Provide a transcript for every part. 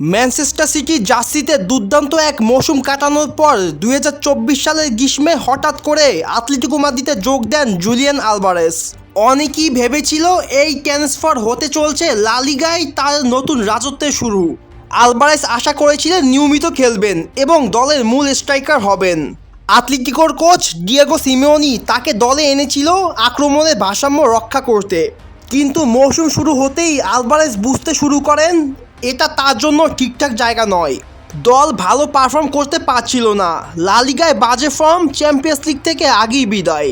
Manchester city জার্সিতে দুর্দান্ত এক মৌসুম কাটানোর পর দুই হাজার চব্বিশ সালের গ্রীষ্মে হঠাৎ করে আতলেটিকো মাদ্রিদে যোগ দেন জুলিয়ান আলভারেস। অনেকেই ভেবেছিল এই ট্রান্সফার হতে চলছে লালিগায় তার নতুন রাজত্বের শুরু। আলভারেস আশা করেছিলেন নিয়মিত খেলবেন এবং দলের মূল স্ট্রাইকার হবেন। আতলেটিকোর কোচ ডিয়েগো সিমেওনি তাকে দলে এনেছিল আক্রমণের ভারসাম্য রক্ষা করতে। কিন্তু মৌসুম শুরু হতেই আলভারেজ বুঝতে শুরু করেন এটা তার জন্য ঠিকঠাক জায়গা নয়। দল ভালো পারফর্ম করতে পারছিল না। লালিগায় বাজে ফর্ম চ্যাম্পিয়ন্স লিগ থেকে আগেই বিদায়।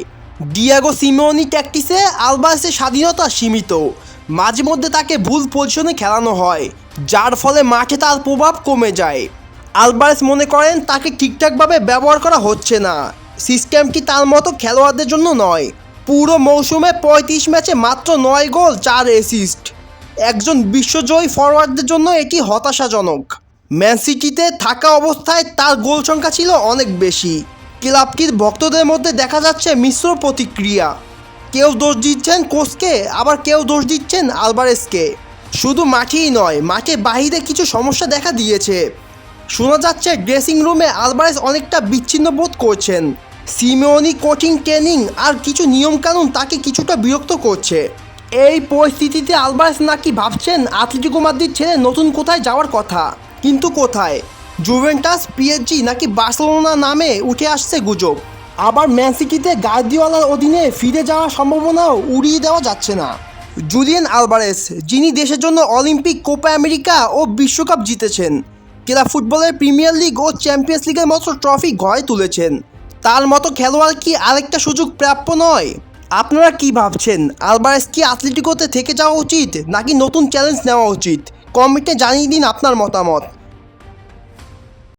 ডিয়াগো সিমেওনি ট্যাকটিসে আলভারেসের স্বাধীনতা সীমিত। মাঝে মধ্যে তাকে ভুল পজিশনে খেলানো হয়, যার ফলে মাঠে তার প্রভাব কমে যায়। আলভারেস মনে করেন তাকে ঠিকঠাকভাবে ব্যবহার করা হচ্ছে না। সিস্টেমটি তার মতো খেলোয়াড়দের জন্য নয়। পুরো মৌসুমে পঁয়ত্রিশ ম্যাচে মাত্র নয় গোল, চার অ্যাসিস্ট একজন বিশ্বজয়ী ফরওয়ার্ডদের জন্য এটি হতাশাজনক। ম্যান সিটিতে থাকা অবস্থায় তার গোল সংখ্যা ছিল অনেক বেশি। ক্লাবটির ভক্তদের মধ্যে দেখা যাচ্ছে মিশ্র প্রতিক্রিয়া। কেউ দোষ দিচ্ছেন কোচকে, আবার কেউ দোষ দিচ্ছেন আলভারেসকে শুধু মাঠেই নয়, মাঠে বাহিরে কিছু সমস্যা দেখা দিয়েছে। শোনা যাচ্ছে ড্রেসিং রুমে আলভারেস অনেকটা বিচ্ছিন্ন বোধ করছেন। সিমেওনি কোচিং ট্রেনিং আর কিছু নিয়মকানুন তাকে কিছুটা বিরক্ত করছে। এই পরিস্থিতিতে আলভারেস নাকি ভাবছেন আতলেটিকো মাদ্রিদ ছেড়ে নতুন কোথায় যাওয়ার কথা? কিন্তু কোথায়? জুভেন্টাস পিএসজি নাকি বার্সেলোনা নামে উঠে আসছে গুজব? আবার ম্যান সিটিতে গার্দিওয়ালার অধীনে ফিরে যাওয়ার সম্ভাবনাও উড়িয়ে দেওয়া যাচ্ছে না। জুলিয়ান আলভারেস যিনি দেশের জন্য অলিম্পিক, কোপা আমেরিকা ও বিশ্বকাপ জিতেছেন, ক্লাব ফুটবলের প্রিমিয়ার লিগ ও চ্যাম্পিয়ন্স লিগের মতো ট্রফি ঘরে তুলেছেন। তার মতো খেলোয়াড় কি আরেকটা সুযোগ প্রাপ্য নয়? আপনারা কি ভাবছেন? আলবারেস কি আথলেটিকোতে থেকে যাওয়া উচিত নাকি নতুন চ্যালেঞ্জ নেওয়া উচিত? কমেন্টে জানিয়ে দিন আপনার মতামত।